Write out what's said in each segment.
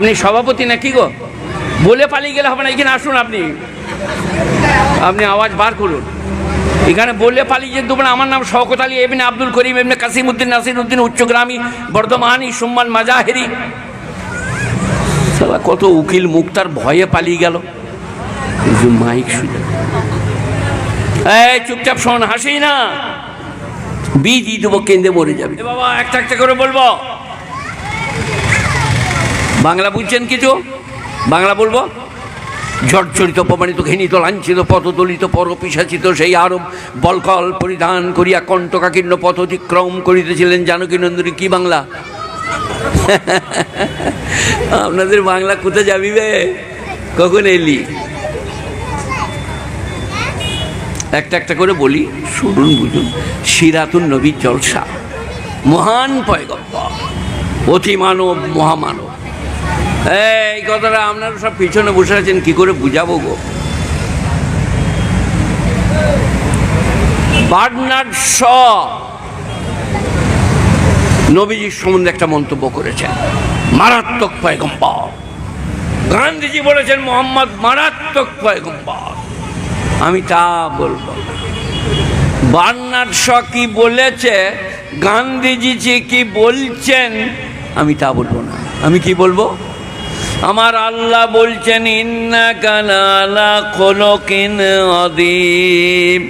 আপনি সভাপতি না কি গো? বলে পালিয়ে গেলে হবে না, এখানে আসুন আপনি। আপনি আওয়াজ বার করুন। এখানে বললে পালিয়ে যেতে দেবো না, আমার নাম শওকত আলী, এমনি আব্দুল করিম, এমনি কাসিম উদ্দিন নাসির উদ্দিন উচ্চগ্রামী বর্ধমান ইসুম্মান মাজাহেরি। শালা, কত উকিল মুক্তার ভয়ে পালিয়ে গেল। মাইক এই, চুপচাপ শোন হাসি না বীজ দিয়ে দেবো, কেন্দ্রে মরে যাবে। বাবা, একটা একটা করে বলব। বাংলা বুঝছেন কিছু? বাংলা বলব? ঝড়ঝরিত প্রমাণিত, ঘৃণিত, লাঞ্ছিত, পথদলিত পরপিসাচিত সেই আরব বলকল পরিধান করিয়া কণ্ঠকাকীর্ণ পথ অতিক্রম করিতেছিলেন জানকী নন্দিনী। কি বাংলা? আপনাদের বাংলা কোথায় যাবি বে? কখন এলি? একটা একটা করে বলি, শুনুন বুঝুন। সিরাতুন নবী জলসা। মহান পয়গম্বর অতি মানব মহামানব। এই কথাটা আপনারা সব পিছনে বসে আছেন, কি করে বুঝাবো গো? বার্নার্ড শ নবীজির সম্বন্ধে একটা মন্তব্য করেছেন, মারাত্মক পয়গম্বর। গান্ধীজি বলেছেন, মোহাম্মদ, মারাত্মক পয়গম্বর। আমি তা বলব। বার্নার্ড শ কি বলেছে, গান্ধীজি যে কি বলছেন, আমি তা বলব না। আমি কি বলব? আমার আল্লাহ বলছেন ইন্না কানালা খোলকিন অদীপ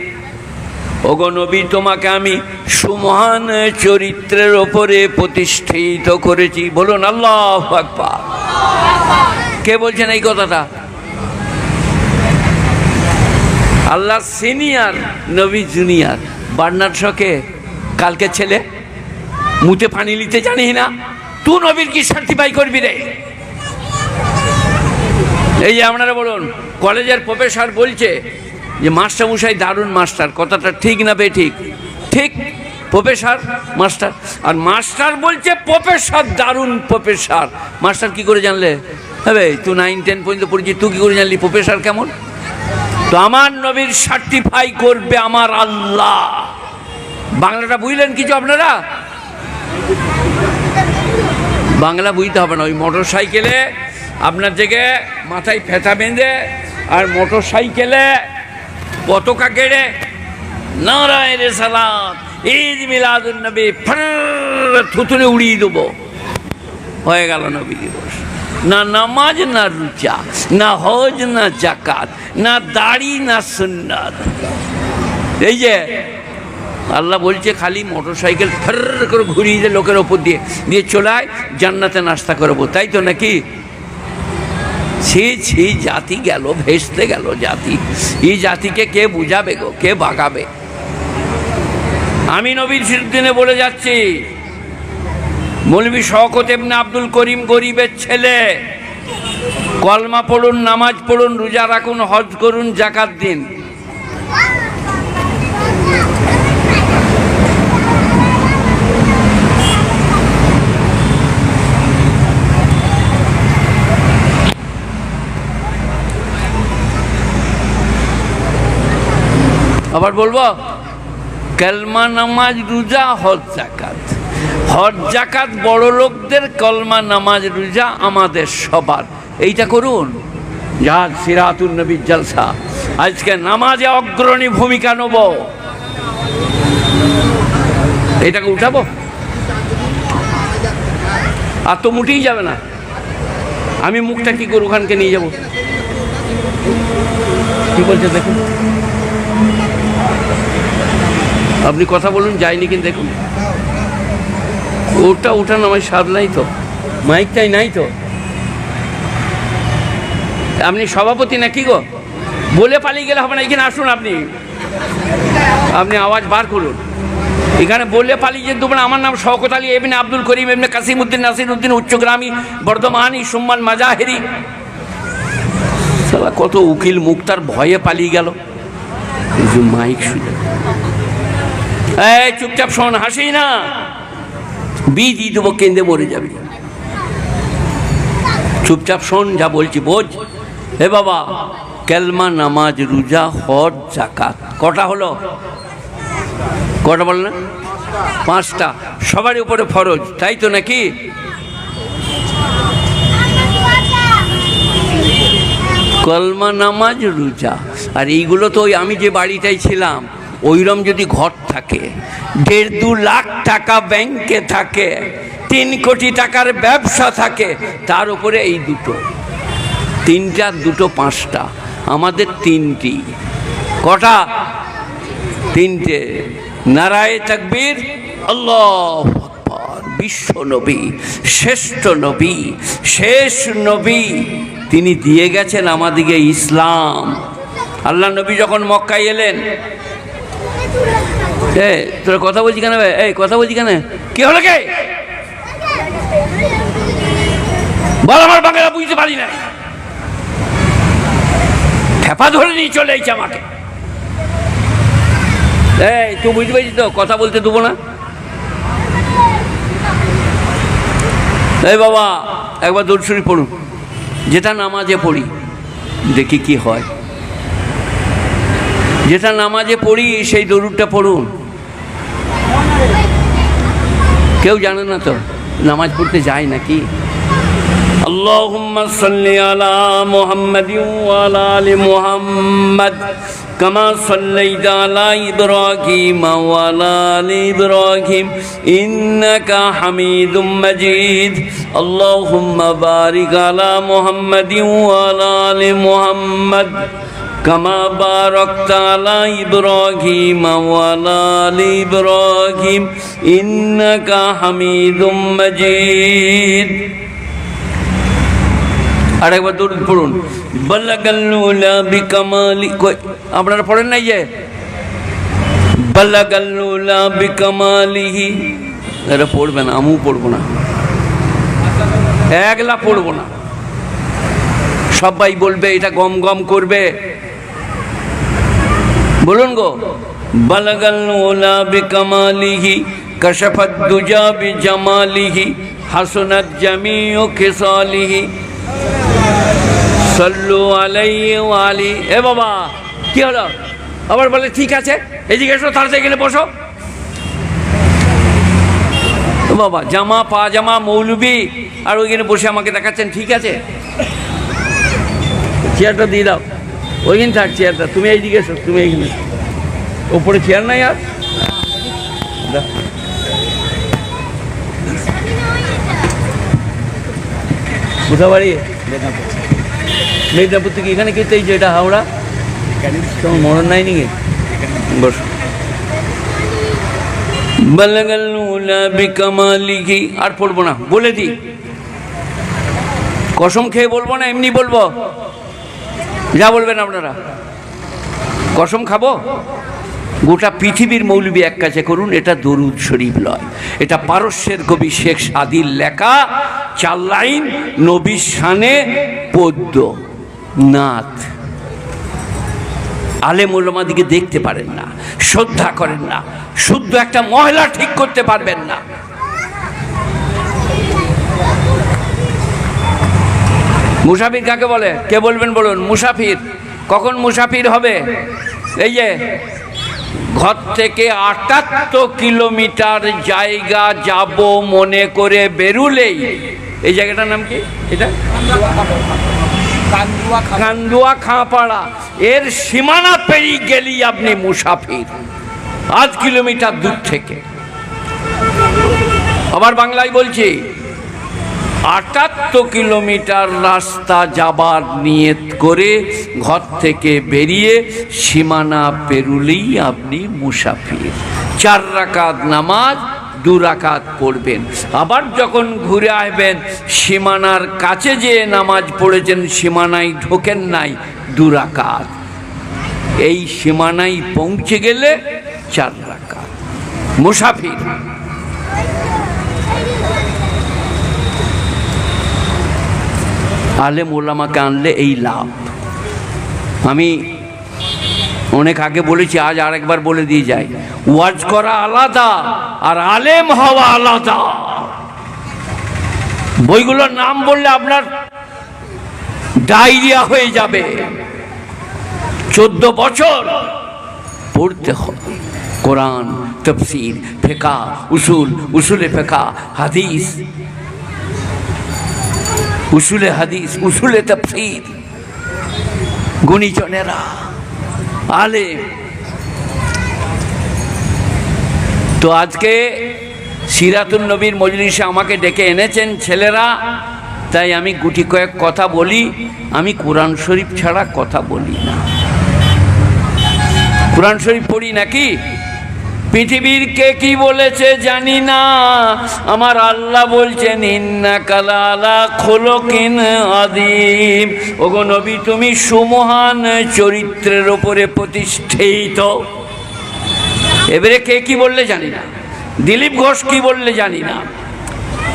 ওগো নবী, তোমাকে আমি সুমহান চরিত্রের ওপরে প্রতিষ্ঠিত করেছি। বলুন, আল্লাহ আকবার। কে বলছেন এই কথাটা? আল্লাহ সিনিয়র, নবী জুনিয়র। বার্নার শকে, কালকে ছেলে মুতে পানি নিতে জানি না? তুই নবীর কি সার্টিফাই করবি রে? এই যে আপনারা বলুন, কলেজের প্রফেসর বলছে যে, মাস্টারমশাই দারুণ মাস্টার, কথাটা ঠিক না বে ঠিক? ঠিক, প্রফেসর, মাস্টার। আর মাস্টার বলছে, প্রফেসর দারুণ প্রফেসর। মাস্টার কি করে জানলে? হবে তুই নাইন টেন পর্যন্ত পড়েছি তুই কী করে জানলি? প্রফেসর কেমন? তো আমার নবীর সার্টিফাই করবে আমার আল্লাহ। বাংলাটা বুঝলেন কিছু আপনারা? বাংলা বুঝতে হবে না, ওই মোটর সাইকেলে আপনার থেকে মাথায় ফেতা বেঁধে আর মোটর সাইকেলে পতাকা কেড়ে নারায় রে সালাম ঈদ নবী থুতুরে উড়িয়ে দেবো। হয়ে গেল নবী দিবস। না নামাজ, না রুচা না হজ, না জাকাত না দাড়ি, না সুন্নাত। এই যে আল্লাহ বলছে খালি মোটর সাইকেল ফের করে ঘুরিয়ে দিয়ে লোকের ওপর দিয়ে দিয়ে চলায় জান্নাতে নাস্তা করব। তাই তো নাকি? ছি ছি, জাতি গেল, ভেসতে গেল জাতি। এই জাতিকে কে বুঝাবে গো? কে বাগাবে? আমি নবীন সিরুদ্দিনে বলে যাচ্ছি মৌলবী শওকত এমনি আব্দুল করিম গরিবের ছেলে, কলমা পড়ুন, নামাজ পড়ুন, রোজা রাখুন, হজ করুন, জাকাত দিন। আবার বলব, কলমা নামাজ রোজা, হজ জাকাত হজ জাকাত বড় লোকদের, কলমা নামাজ রোজা আমাদের সবার। এইটা করুন। জাহাজ সিরাতুল নবীর জলসা। আজকে নামাজে অগ্রণী ভূমিকা নেব। এটাকে উঠাবো? আর তো মুটেই যাবে না। আমি মুখটা কি করব, ওখানকে নিয়ে যাব। কি বলছে দেখুন। আপনি কথা বলুন যায়নি কিন্তু দেখুন। ওটা ওঠান আমার স্বাদ নাই তো। মাইকটাই নাই তো। আপনি সভাপতি না কি গো? বলে পালিয়ে গেলে হবে না এখানে আসুন আপনি। আপনি আওয়াজ বার করুন। এখানে বললে পালিয়ে যেতে দেবো আমার নাম শওকত আলী এমনি আব্দুল করিম এমনি কাসিম উদ্দিন নাসির উদ্দিন উচ্চগ্রামী বর্ধমান ইসুম্মান মাজাহেরি। কত উকিল মুক্তার ভয়ে পালিয়ে গেল। মাইক শুনে। এই, চুপচাপ শোন, হাসি না। বীজ দিয়ে দেবো, কেন্দ্রে মরে যাবে। চুপচাপ শোন, যা বলছি, বোঝ। হে বাবা, কেলমা নামাজ, রোজা, হজ জাকাত কটা হলো? কটা বল না? পাঁচটা। সবার উপরে ফরজ, তাই তো নাকি? কলমা নামাজ, রোজা। আর এইগুলো তো ওই আমি যে বাড়িটাই ছিলাম ওইরম যদি ঘর থাকে, দেড় দু লাখ টাকা ব্যাংকে থাকে, তিন কোটি টাকার ব্যবসা থাকে, তার উপরে এই দুটো। তিনটা, দুটো, পাঁচটা, আমাদের তিনটি। কটা? তিনটে। নারায় তাকবীর, আল্লাহ বিশ্ব নবী, শ্রেষ্ঠ নবী, শেষ নবী। তিনি দিয়ে গেছেন আমাদিকে ইসলাম। আল্লাহ নবী যখন মক্কায় এলেন এ তোর কথা বলছি কেন? এই, কথা বলছি কেন? কি হলো কে? বল আমার বাংলা বুঝতে পারি না। ফেপা ধরে নিয়ে চলে এসেছে আমাকে। এই, তুই বুঝতে পারছিস তো? কথা বলতে দেবো না। এই বাবা, একবার দর্শনী পড়ুন। যেটা নামাজে পড়ি, দেখি কি হয়। যেটা নামাজে পড়ি, সেই দরুদটা পড়ুন। কেউ জানে না তো নামাজ পড়তে যায় নাকি اللهم صل على محمد وعلى ال محمد كما صليت على ابراهيم وعلى ال ابراهيم انك حميد مجيد اللهم بارك على محمد وعلى ال محمد كما باركت على إبراهيم وعلى آل إبراهيم إنك حميد مجيد আর একবার দরুদ পড়ুন বাল্লাগাল্লুলা বিকামালি কই আপনারা পড়েন নাই যে বাল্লাগাল্লুলা বিকামালিহি এটা পড়বে না আমিও পড়বো না একলা পড়বো না সবাই বলবে এটা গম গম করবে বলুন গো। বালাগাল্লুলা বিকামালিহি, কশফত দুজা বিজামালিহি, হাসনাত জামিউ খিসালিহি। সল্লু আলাইহি ওয়া আলি, এ বাবা, কি হলো? আবার বলে, ঠিক আছে, এদিকে এসো, তাড়াতাড়ি গেলে বসো। বাবা, জামা, পাজামা, মৌলবি, আর ওইখানে বসে আমাকে দেখাচ্ছেন, ঠিক আছে? চেয়ারটা দিয়ে দাও। ওইখানে থাক চেয়ারটা তুমি এইদিকে এসো, তুমি এইখানে। ওপরে চেয়ার নাই আর। কোথা বাড়ি মেদিনীপুর। থেকে এখানে কি যে এটা হাওড়া? তোমার মরণ নাই নাকি? বস। আর পড়ব না, বলে দি কসম খেয়ে বলব না, এমনি বলব? যা বলবেন আপনারা। কসম খাব? গোটা পৃথিবীর মৌলবী এক কাছে করুন, এটা দরুদ শরীফ লয় এটা পারস্যের কবি শেখ সাদির লেখা, চার লাইন, নবীর শানে পদ্য নাথ আলেম ওলামাদিকে দেখতে পারেন না, শ্রদ্ধা করেন না, শুদ্ধ একটা মহিলা ঠিক করতে পারবেন না। মুসাফির কাকে বলে? কে বলবেন বলুন? মুসাফির। কখন মুসাফির হবে? এই যে, ঘর থেকে আটাত্তর কিলোমিটার জায়গা যাব মনে করে বেরুলেই। এই জায়গাটার নাম কি? এটা? কান্দুয়া খাঁপাড়া। এর সীমানা পেরিয়ে গেলেই আপনি মুসাফির। আধ কিলোমিটার দূর থেকে। আবার বাংলায় বলছি আটাত্তর কিলোমিটার রাস্তা যাবার নিয়ত করে ঘর থেকে বেরিয়ে সীমানা পেরুলেই আপনি মুসাফির। চার রাকাত নামাজ, দু রাকাত পড়বেন। আবার যখন ঘুরে আসবেন, সীমানার কাছে যে নামাজ পড়েছেন, সীমানায় ঢোকেন নাই, দু রাকাত। এই সীমানায় পৌঁছে গেলে চার রাকাত। মুসাফির। আলেম ওলামাকে আনলে এই লাভ। আমি অনেক আগে বলেছি, আজ আরেকবার বলে দিয়ে যাই। ওয়াজ করা আলাদা আর আলেম হওয়া আলাদা। বইগুলোর নাম বললে আপনার ডায়রিয়া হয়ে যাবে। চোদ্দ বছর পড়তে হবে। কোরআন, তফসির ফেকা উসুল, উসুলে ফেকা হাদিস। উসুলে হাদিস, উসুলে তফসির। গুণীজনেরা আলে তো আজকে সিরাতুল নবীর মজলিসে আমাকে ডেকে এনেছেন ছেলেরা, তাই আমি গুটি কয়েক কথা বলি। আমি কোরআন শরীফ ছাড়া কথা বলি না। কোরআন শরীফ পড়ি নাকি? পৃথিবীর কে কি বলেছে জানি না। আমার আল্লাহ বলছেন, ইন্না কালা আলা খোলকিন আদিম ওগো নবী, তুমি সুমহান চরিত্রের ওপরে প্রতিষ্ঠিত। এবারে কে কি বললে জানি না। দিলীপ ঘোষ কি বললে জানি না।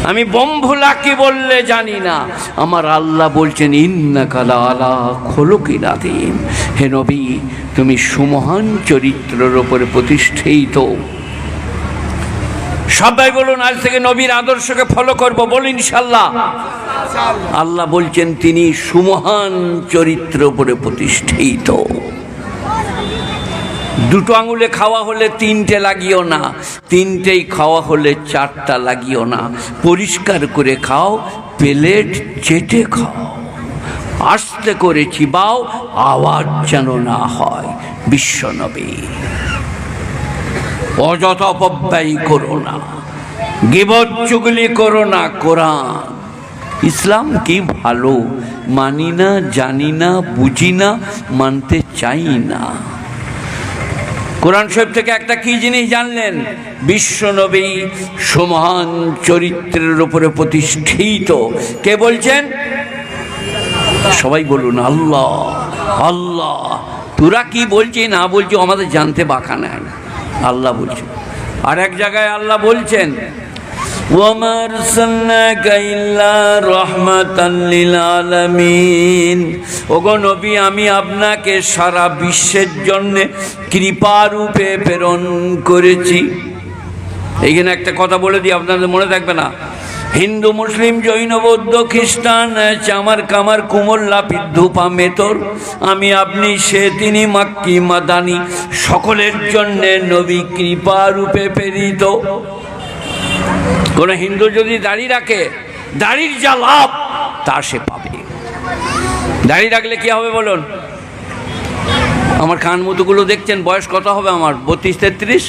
আমি বম্ভুলা কি বললে জানি না। আমার আল্লাহ বলছেন, ইন্না কালা আলা খোলকিন আদিম হে নবী তুমি সুমহান চরিত্রের ওপরে প্রতিষ্ঠিত। সবাই বলুন, আজ থেকে নবীর আদর্শকে ফলো করব, বলুন ইনশাল্লাহ আল্লাহ বলছেন, তিনি সুমহান চরিত্র উপরে প্রতিষ্ঠিত। দুটো আঙুলে খাওয়া হলে তিনটে লাগিও না, তিনটেই খাওয়া হলে চারটা লাগিও না। পরিষ্কার করে খাও, প্লেট চেটে খাও। আস্তে করে চিবাও, আওয়াজ যেন না হয়। বিশ্বনবী অযথা অপব্যয় করো না। গিবত চুগলি করো না, কোরআন। ইসলাম কি ভালো? মানি না, জানি না, বুঝি না, মানতে চাই না। কোরআন শরীফ থেকে একটা কি জিনিস জানলেন? বিশ্বনবী সমান চরিত্রের উপরে প্রতিষ্ঠিত। কে বলছেন? সবাই বলুন, আল্লাহ আল্লাহ। তোরা কি বলছি, না বলছি আমাদের জানতে বাঁকা নাই আল্লাহ বলছেন আর এক জায়গায় আল্লাহ বলছেন ওয়ামার আলামিন। ওগো নবী, আমি আপনাকে সারা বিশ্বের জন্যে কৃপারূপে প্রেরণ করেছি। এইখানে একটা কথা বলে দিই, আপনাদের মনে থাকবে না? হিন্দু, মুসলিম, জৈন, বৌদ্ধ, খ্রিস্টান, চামার কামার, কুমোর লাপিত ধূপা, মেতর, আমি, আপনি, সে, তিনি, মাক্কি, মাদানি, সকলের জন্যে নবী কৃপা রূপে প্রেরিত। কোন হিন্দু যদি দাড়ি রাখে, দাড়ির যা লাভ, তা সে পাবে। দাড়ি রাখলে কি হবে বলুন? আমার কান মতোগুলো দেখছেন, বয়স কত হবে আমার? বত্রিশ, তেত্রিশ?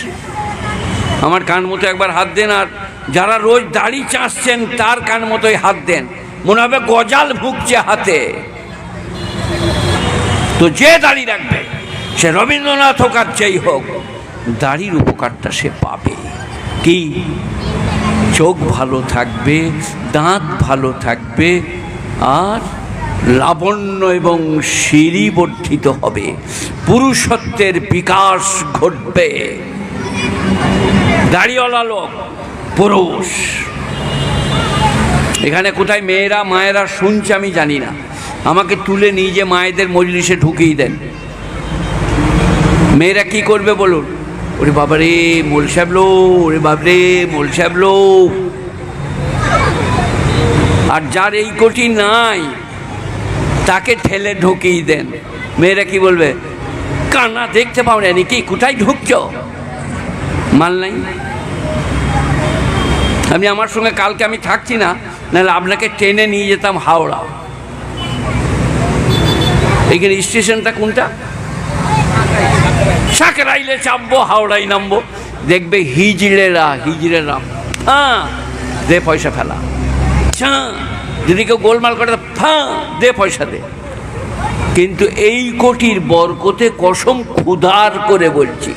আমার কান মতো একবার হাত দেন আর যারা রোজ দাড়ি চাষছেন, তার কান মতোই হাত দেন। মনে হবে গজাল ভুগছে হাতে। তো যে দাড়ি রাখবে, সে রবীন্দ্রনাথ হোক আর যেই হোক, দাড়ির উপকারটা সে পাবে। কি? চোখ ভালো থাকবে, দাঁত ভালো থাকবে, আর লাবণ্য এবং সিঁড়ি বর্ধিত হবে। পুরুষত্বের বিকাশ ঘটবে। দাড়িওয়ালা লোক, পুরুষ। এখানে কোথায় মেয়েরা মায়েরা শুনছে আমি জানি না। আমাকে তুলে নিয়ে যে মায়েদের মজলিসে ঢুকিয়ে দেন। মেয়েরা কি করবে বলুন? ওরে বাবারে, মোল সাহেবলো ওরে বাবরে, মোল সাহেবলো আর যার এই কোটি নাই, তাকে ঠেলে ঢুকিয়ে দেন। মেয়েরা কি বলবে? কানা দেখতে পাও না কি, কোথায় ঢুকছ? মাল নাই। আপনি আমার সঙ্গে কালকে আমি থাকছি না, নাহলে আপনাকে ট্রেনে নিয়ে যেতাম হাওড়া। এখানে স্টেশনটা কোনটা? সাকরাইলে চাপবো হাওড়াই নামবো। দেখবে হিজড়েরা হিজড়েরা। হ্যাঁ দে পয়সা ফেলা। হ্যাঁ যদি কেউ গোলমাল করে, ফাঁ, দে পয়সা দে। কিন্তু এই কোটির বরকতে কসম ক্ষুধার করে বলছি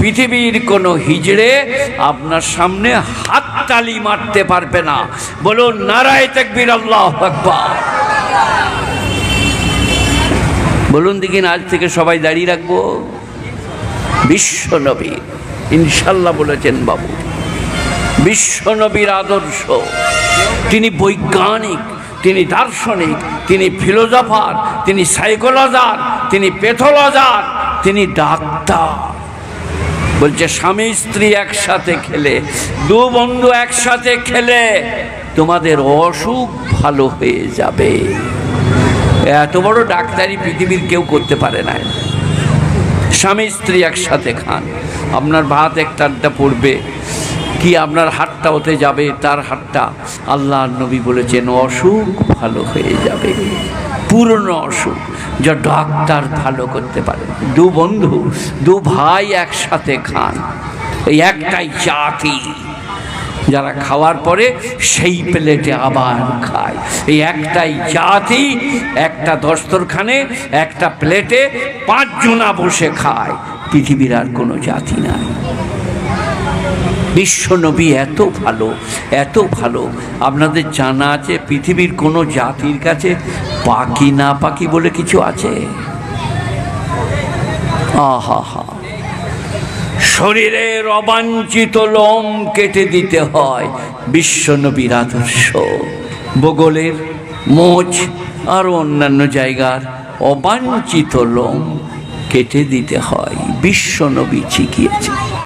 পৃথিবীর কোনো হিজড়ে আপনার সামনে হাততালি মারতে পারবে না। বলুন, নারায় তেকবির, আল্লাহ আকবার। বলুন দেখিন আজ থেকে সবাই দাঁড়িয়ে রাখব? বিশ্ব নবী, ইনশাল্লাহ বলেছেন বাবু। বিশ্ব নবীর আদর্শ। তিনি বৈজ্ঞানিক, তিনি দার্শনিক, তিনি ফিলোজফার তিনি সাইকোলজার, তিনি পেথোলজার তিনি ডাক্তার। বলছে, স্বামী স্ত্রী একসাথে খেলে, দু বন্ধু একসাথে খেলে তোমাদের অসুখ ভালো হয়ে যাবে। এত বড় ডাক্তারি পৃথিবীর কেউ করতে পারে না। স্বামী স্ত্রী একসাথে খান। আপনার ভাত একটা আড্ডা পড়বে। কি আপনার হাতটা ওতে যাবে? তার হাতটা আল্লাহ নবী বলেছেন, অসুখ ভালো হয়ে যাবে। পুরনো অসুখ, যা ডাক্তার ভালো করতে পারে। দু বন্ধু, দু ভাই একসাথে খান। এই একটাই জাতি, যারা খাওয়ার পরে সেই প্লেটে আবার খায়। এই একটাই জাতি, একটা দস্তরখানে, একটা প্লেটে পাঁচজনা বসে খায়। পৃথিবীর আর কোনো জাতি নাই। বিশ্বনবী এত ভালো এত ভালো। আপনাদের জানা আছে পৃথিবীর কোনো জাতির কাছে পাকি না পাকি বলে কিছু আছে? আহা হা শরীরের অবাঞ্ছিত লোম কেটে দিতে হয় বিশ্বনবীর আদর্শ। বগলের মোচ আর অন্যান্য জায়গার অবাঞ্ছিত লোম কেটে দিতে হয় বিশ্বনবী শিখিয়েছে